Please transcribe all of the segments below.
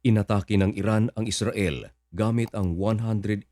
Inatake ng Iran ang Israel gamit ang 181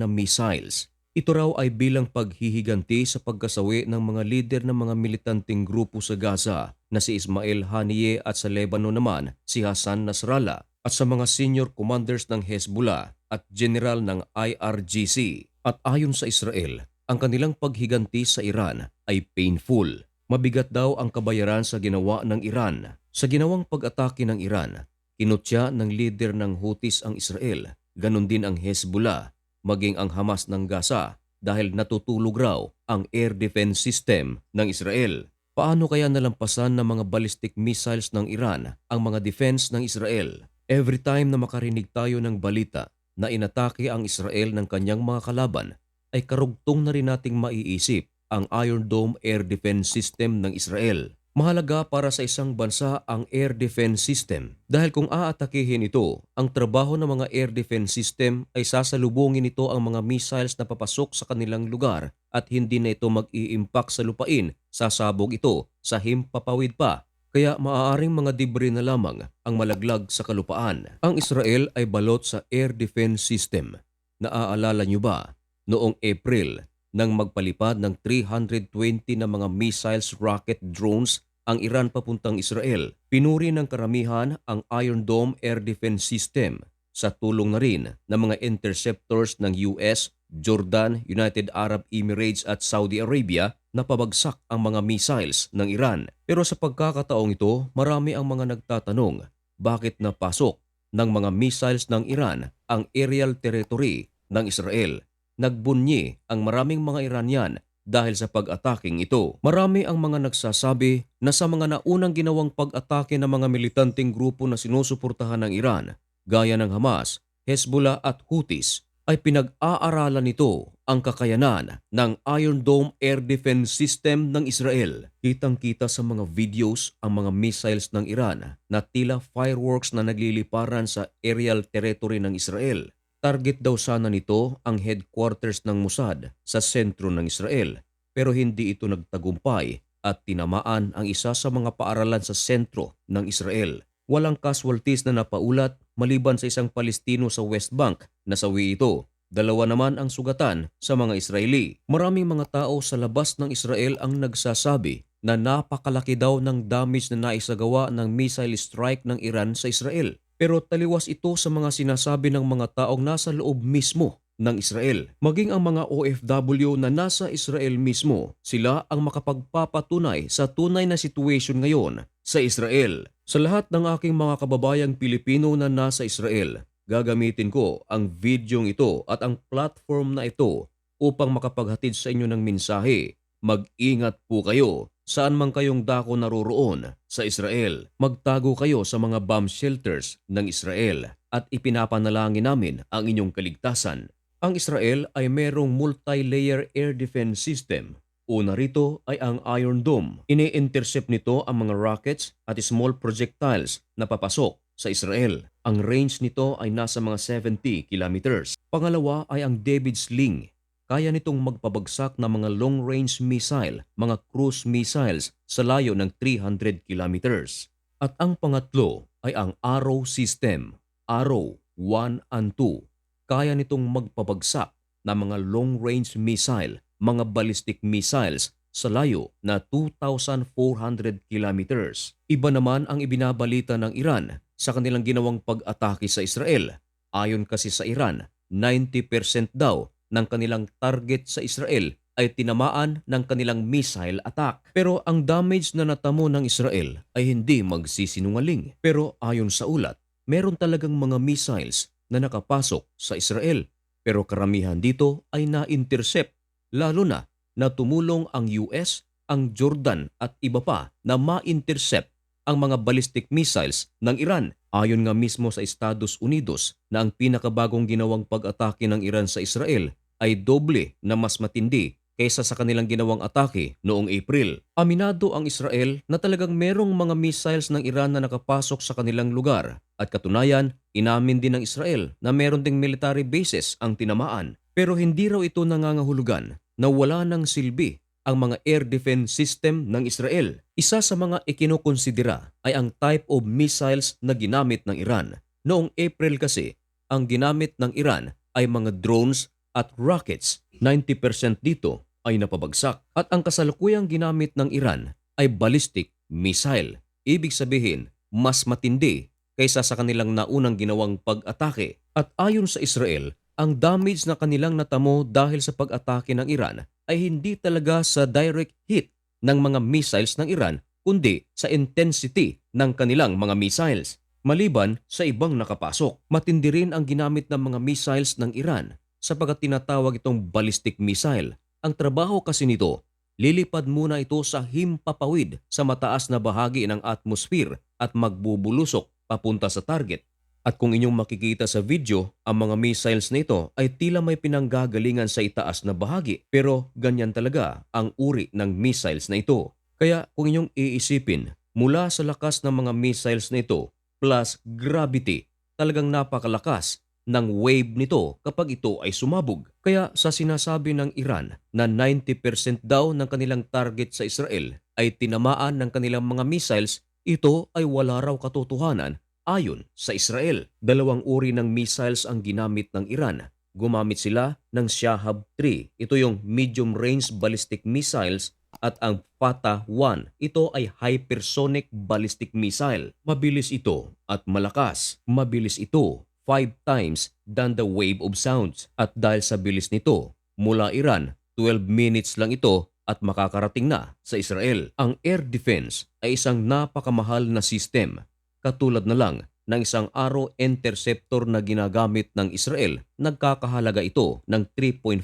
na missiles. Ito raw ay bilang paghihiganti sa pagkasawi ng mga lider ng mga militanteng grupo sa Gaza na si Ismail Haniyeh at sa Lebanon naman si Hassan Nasrallah at sa mga senior commanders ng Hezbollah at general ng IRGC. At ayon sa Israel, ang kanilang paghiganti sa Iran ay painful. Mabigat daw ang kabayaran sa ginawa ng Iran. Sa ginawang pag-atake ng Iran, kinutya ng leader ng Houthis ang Israel, ganon din ang Hezbollah, maging ang Hamas ng Gaza dahil natutulog raw ang air defense system ng Israel. Paano kaya nalampasan ng mga ballistic missiles ng Iran ang mga defense ng Israel? Every time na makarinig tayo ng balita na inatake ang Israel ng kanyang mga kalaban, ay karugtong na rin nating maiisip ang Iron Dome Air Defense System ng Israel. Mahalaga para sa isang bansa ang air defense system dahil kung aatakihin ito, ang trabaho ng mga air defense system ay sasalubungin nito ang mga missiles na papasok sa kanilang lugar at hindi na ito mag-i-impact sa lupain, sasabog ito sa himpapawid pa kaya maaaring mga debris na lamang ang malaglag sa kalupaan. Ang Israel ay balot sa air defense system. Naaalala niyo ba noong April nang magpalipad ng 320 na mga missiles rocket drones ang Iran papuntang Israel. Pinuri ng karamihan ang Iron Dome Air Defense System sa tulong na rin ng mga interceptors ng US, Jordan, United Arab Emirates at Saudi Arabia na pabagsak ang mga missiles ng Iran. Pero sa pagkakataong ito, marami ang mga nagtatanong bakit napasok ng mga missiles ng Iran ang aerial territory ng Israel. Nagbunyi ang maraming mga Iranian dahil sa pag-ataking ito. Marami ang mga nagsasabi na sa mga naunang ginawang pag-atake ng mga militanteng grupo na sinusuportahan ng Iran, gaya ng Hamas, Hezbollah at Houthis, ay pinag-aaralan nito ang kakayanan ng Iron Dome Air Defense System ng Israel. Kitang-kita sa mga videos ang mga missiles ng Iran na tila fireworks na nagliliparan sa aerial territory ng Israel. Target daw sana nito ang headquarters ng Mossad sa sentro ng Israel pero hindi ito nagtagumpay at tinamaan ang isa sa mga paaralan sa sentro ng Israel. Walang casualties na napaulat maliban sa isang Palestino sa West Bank na sawi ito. Dalawa naman ang sugatan sa mga Israeli. Maraming mga tao sa labas ng Israel ang nagsasabi na napakalaki daw ng damage na naisagawa ng missile strike ng Iran sa Israel. Pero taliwas ito sa mga sinasabi ng mga taong nasa loob mismo ng Israel. Maging ang mga OFW na nasa Israel mismo, sila ang makapagpapatunay sa tunay na situation ngayon sa Israel. Sa lahat ng aking mga kababayang Pilipino na nasa Israel, gagamitin ko ang videong ito at ang platform na ito upang makapaghatid sa inyo ng mensahe. Mag-ingat po kayo saan man kayong dako naroroon sa Israel. Magtago kayo sa mga bomb shelters ng Israel at ipinapanalangin namin ang inyong kaligtasan. Ang Israel ay merong multi-layer air defense system. Una rito ay ang Iron Dome. Ini-intercept nito ang mga rockets at small projectiles na papasok sa Israel. Ang range nito ay nasa mga 70 kilometers. Pangalawa ay ang David Sling kaya nitong magpabagsak ng mga long-range missile, mga cruise missiles sa layo ng 300 kilometers. At ang pangatlo ay ang Arrow system, Arrow 1 and 2. Kaya nitong magpabagsak ng mga long-range missile, mga ballistic missiles sa layo na 2,400 kilometers. Iba naman ang ibinabalita ng Iran sa kanilang ginawang pag-atake sa Israel. Ayon kasi sa Iran, 90% daw ng kanilang target sa Israel ay tinamaan ng kanilang missile attack. Pero ang damage na natamo ng Israel ay hindi magsisinungaling. Pero ayon sa ulat, meron talagang mga missiles na nakapasok sa Israel. Pero karamihan dito ay na-intercept, lalo na na tumulong ang US, ang Jordan at iba pa na ma-intercept ang mga ballistic missiles ng Iran. Ayon nga mismo sa Estados Unidos na ang pinakabagong ginawang pag-atake ng Iran sa Israel ay doble na mas matindi kaysa sa kanilang ginawang atake noong April. Aminado ang Israel na talagang merong mga missiles ng Iran na nakapasok sa kanilang lugar at katunayan, inamin din ng Israel na meron ding military bases ang tinamaan pero hindi raw ito nangangahulugan na wala ng silbi ang mga air defense system ng Israel. Isa sa mga ikinokonsidera ay ang type of missiles na ginamit ng Iran. Noong April kasi, ang ginamit ng Iran ay mga drones at rockets. 90% dito ay napabagsak. At ang kasalukuyang ginamit ng Iran ay ballistic missile. Ibig sabihin, mas matindi kaysa sa kanilang naunang ginawang pag-atake. At ayon sa Israel, ang damage na kanilang natamo dahil sa pag-atake ng Iran ay hindi talaga sa direct hit ng mga missiles ng Iran kundi sa intensity ng kanilang mga missiles. Maliban sa ibang nakapasok, matindi rin ang ginamit ng mga missiles ng Iran sapagkat tinatawag itong ballistic missile. Ang trabaho kasi nito, lilipad muna ito sa himpapawid sa mataas na bahagi ng atmosphere at magbubulusok papunta sa target. At kung inyong makikita sa video, ang mga missiles na ito ay tila may pinanggagalingan sa itaas na bahagi. Pero ganyan talaga ang uri ng missiles na ito. Kaya kung inyong iisipin, mula sa lakas ng mga missiles na ito plus gravity, talagang napakalakas ng wave nito kapag ito ay sumabog. Kaya sa sinasabi ng Iran na 90% daw ng kanilang target sa Israel ay tinamaan ng kanilang mga missiles, ito ay wala raw katotohanan ayon sa Israel. Dalawang uri ng missiles ang ginamit ng Iran. Gumamit sila ng Shahab-3. Ito yung medium-range ballistic missiles at ang Fatah-1. Ito ay hypersonic ballistic missile. Mabilis ito at malakas. Mabilis ito 5 times than the wave of sounds. At dahil sa bilis nito, mula Iran, 12 minutes lang ito at makakarating na sa Israel. Ang air defense ay isang napakamahal na system. Katulad na lang ng isang Arrow interceptor na ginagamit ng Israel, nagkakahalaga ito ng 3.5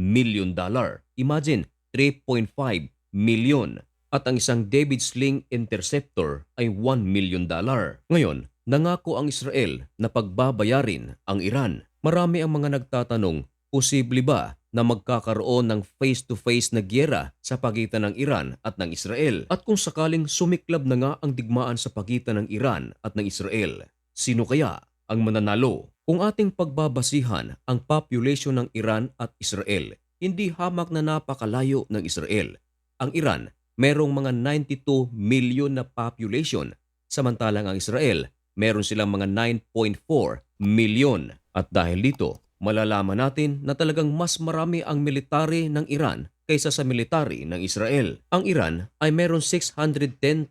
million dollar. Imagine, 3.5 million. At ang isang David Sling interceptor ay 1 million dollar. Ngayon, nangako ang Israel na pagbabayarin ang Iran. Marami ang mga nagtatanong, posible ba na magkakaroon ng face-to-face na gyera sa pagitan ng Iran at ng Israel? At kung sakaling sumiklab na nga ang digmaan sa pagitan ng Iran at ng Israel, sino kaya ang mananalo? Kung ating pagbabasihan ang population ng Iran at Israel, hindi hamak na napakalayo ng Israel. Ang Iran, merong mga 92 million na population, samantalang ang Israel, meron silang mga 9.4 million. At dahil dito, malalaman natin na talagang mas marami ang military ng Iran kaysa sa military ng Israel. Ang Iran ay meron 610,000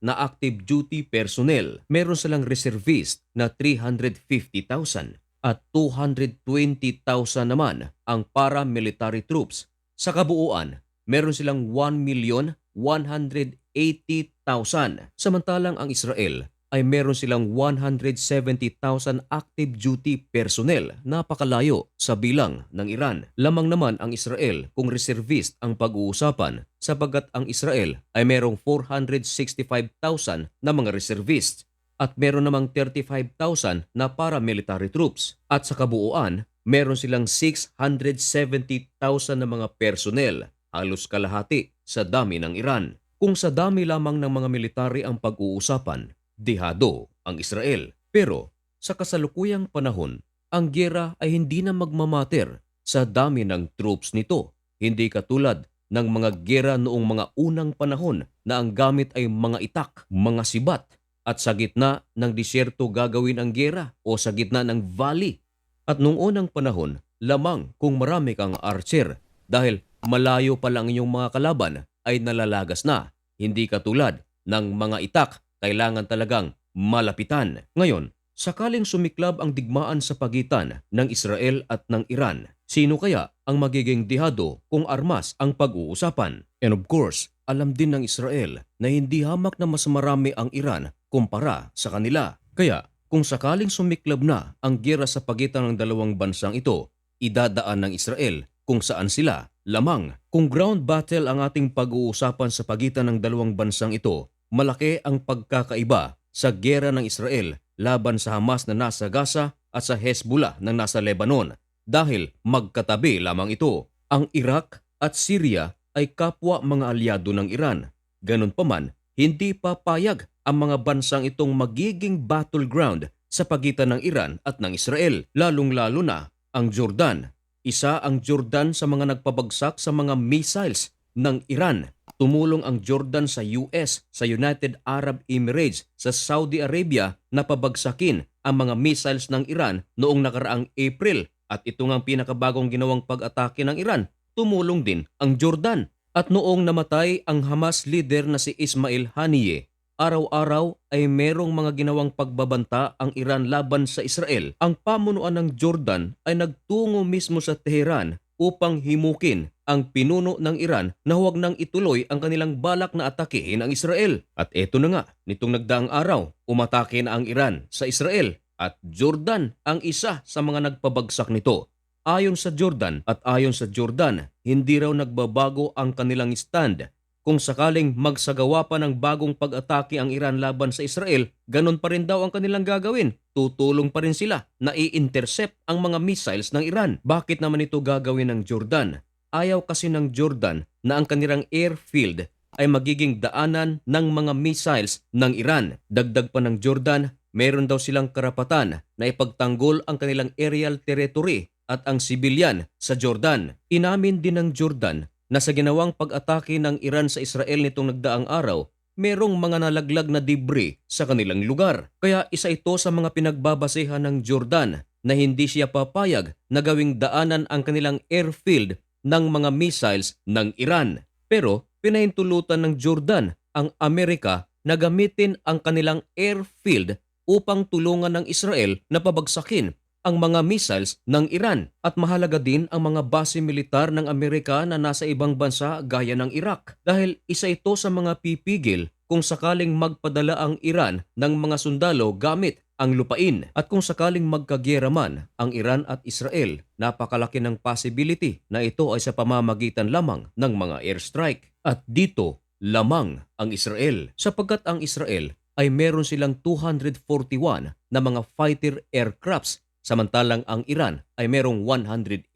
na active duty personnel. Meron silang reservist na 350,000 at 220,000 naman ang paramilitary troops. Sa kabuuan, meron silang 1,180,000. Samantalang ang Israel ay meron silang 170,000 active duty personnel, napakalayo sa bilang ng Iran. Lamang naman ang Israel kung reservist ang pag-uusapan sapagkat ang Israel ay merong 465,000 na mga reservists at meron namang 35,000 na paramilitary troops. At sa kabuuan, meron silang 670,000 na mga personnel, halos kalahati sa dami ng Iran. Kung sa dami lamang ng mga military ang pag-uusapan, dihado ang Israel. Pero sa kasalukuyang panahon, ang gyera ay hindi na magmamater sa dami ng troops nito. Hindi katulad ng mga gyera noong mga unang panahon na ang gamit ay mga itak, mga sibat, at sa gitna ng disyerto gagawin ang gyera o sa gitna ng valley. At noong unang panahon, lamang kung marami kang archer dahil malayo pa lang inyong mga kalaban ay nalalagas na. Hindi katulad ng mga itak kailangan talagang malapitan. Ngayon, sakaling sumiklab ang digmaan sa pagitan ng Israel at ng Iran, sino kaya ang magiging dihado kung armas ang pag-uusapan? And of course, alam din ng Israel na hindi hamak na mas marami ang Iran kumpara sa kanila. Kaya kung sakaling sumiklab na ang gera sa pagitan ng dalawang bansang ito, idadaan ng Israel kung saan sila lamang. Kung ground battle ang ating pag-uusapan sa pagitan ng dalawang bansang ito, malaki ang pagkakaiba sa gera ng Israel laban sa Hamas na nasa Gaza at sa Hezbollah na nasa Lebanon dahil magkatabi lamang ito. Ang Iraq at Syria ay kapwa mga alyado ng Iran. Ganon pa man, hindi papayag ang mga bansang itong magiging battleground sa pagitan ng Iran at ng Israel, lalong-lalo na ang Jordan. Isa ang Jordan sa mga nagpabagsak sa mga missiles ng Iran. Tumulong ang Jordan sa US, sa United Arab Emirates, sa Saudi Arabia na pabagsakin ang mga missiles ng Iran noong nakaraang April at ito nga ang pinakabagong ginawang pag-atake ng Iran. Tumulong din ang Jordan. At noong namatay ang Hamas leader na si Ismail Haniyeh, araw-araw ay merong mga ginawang pagbabanta ang Iran laban sa Israel. Ang pamunuan ng Jordan ay nagtungo mismo sa Tehran upang himukin ang pinuno ng Iran na huwag nang ituloy ang kanilang balak na atakehin ang Israel. At eto na nga, nitong nagdaang araw, umatake na ang Iran sa Israel at Jordan ang isa sa mga nagpabagsak nito. Ayon sa Jordan at ayon sa Jordan, hindi raw nagbabago ang kanilang stand. Kung sakaling magsagawa pa ng bagong pag-atake ang Iran laban sa Israel, ganun pa rin daw ang kanilang gagawin. Tutulong pa rin sila na i-intercept ang mga missiles ng Iran. Bakit naman ito gagawin ng Jordan? Ayaw kasi ng Jordan na ang kanilang airfield ay magiging daanan ng mga missiles ng Iran. Dagdag pa ng Jordan, meron daw silang karapatan na ipagtanggol ang kanilang aerial territory at ang sibilyan sa Jordan. Inamin din ng Jordan na sa ginawang pag-atake ng Iran sa Israel nitong nagdaang araw, merong mga nalaglag na debris sa kanilang lugar. Kaya isa ito sa mga pinagbabasehan ng Jordan na hindi siya papayag na gawing daanan ang kanilang airfield ng mga missiles ng Iran. Pero pinahintulutan ng Jordan ang Amerika na gamitin ang kanilang airfield upang tulungan ng Israel na pabagsakin ang mga missiles ng Iran at mahalaga din ang mga base militar ng Amerika na nasa ibang bansa gaya ng Iraq. Dahil isa ito sa mga pipigil kung sakaling magpadala ang Iran ng mga sundalo gamit ang lupain. At kung sakaling magkagyera man ang Iran at Israel, napakalaki ng possibility na ito ay sa pamamagitan lamang ng mga airstrike. At dito, lamang ang Israel. Sapagkat ang Israel ay meron silang 241 na mga fighter aircrafts samantalang ang Iran ay merong 186.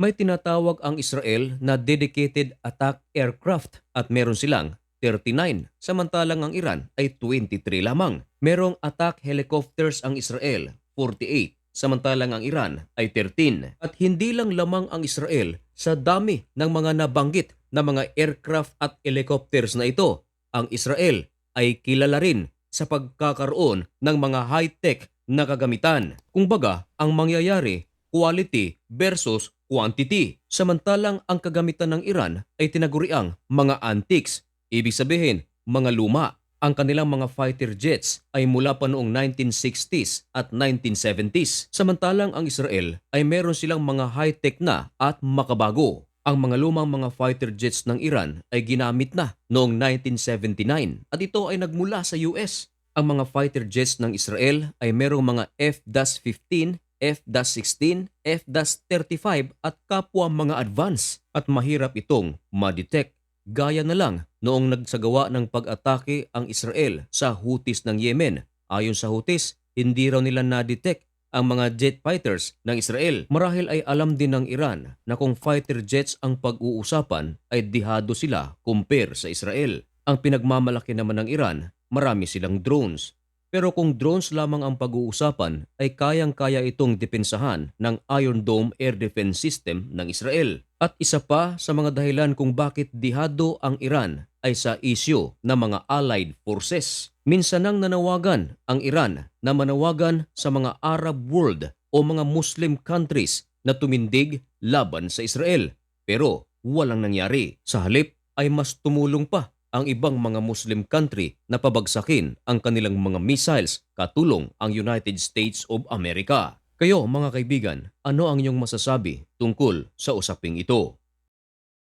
May tinatawag ang Israel na dedicated attack aircraft at meron silang 39 samantalang ang Iran ay 23 lamang. Merong attack helicopters ang Israel 48 samantalang ang Iran ay 13. At hindi lang lamang ang Israel sa dami ng mga nabanggit na mga aircraft at helicopters na ito. Ang Israel ay kilala rin sa pagkakaroon ng mga high-tech na kagamitan. Kung baga, ang mangyayari, quality versus quantity. Samantalang ang kagamitan ng Iran ay tinaguriang mga antiques, ibig sabihin mga luma. Ang kanilang mga fighter jets ay mula pa noong 1960s at 1970s. Samantalang ang Israel ay meron silang mga high-tech na at makabago. Ang mga lumang mga fighter jets ng Iran ay ginamit na noong 1979 at ito ay nagmula sa US. Ang mga fighter jets ng Israel ay merong mga F-15, F-16, F-35 at kapwa mga advance at mahirap itong ma-detect. Gaya na lang noong nagsagawa ng pag-atake ang Israel sa Houthis ng Yemen. Ayon sa Houthis, hindi raw nila na-detect ang mga jet fighters ng Israel. Marahil ay alam din ng Iran na kung fighter jets ang pag-uusapan ay dihado sila compare sa Israel. Ang pinagmamalaki naman ng Iran, marami silang drones. Pero kung drones lamang ang pag-uusapan ay kayang-kaya itong depensahan ng Iron Dome Air Defense System ng Israel. At isa pa sa mga dahilan kung bakit dihado ang Iran ay sa isyu ng mga allied forces. Minsan nang nanawagan ang Iran na manawagan sa mga Arab world o mga Muslim countries na tumindig laban sa Israel. Pero walang nangyari. Sa halip ay mas tumulong pa ang ibang mga Muslim country na pabagsakin ang kanilang mga missiles katulong ang United States of America. Kayo mga kaibigan, ano ang inyong masasabi tungkol sa usaping ito?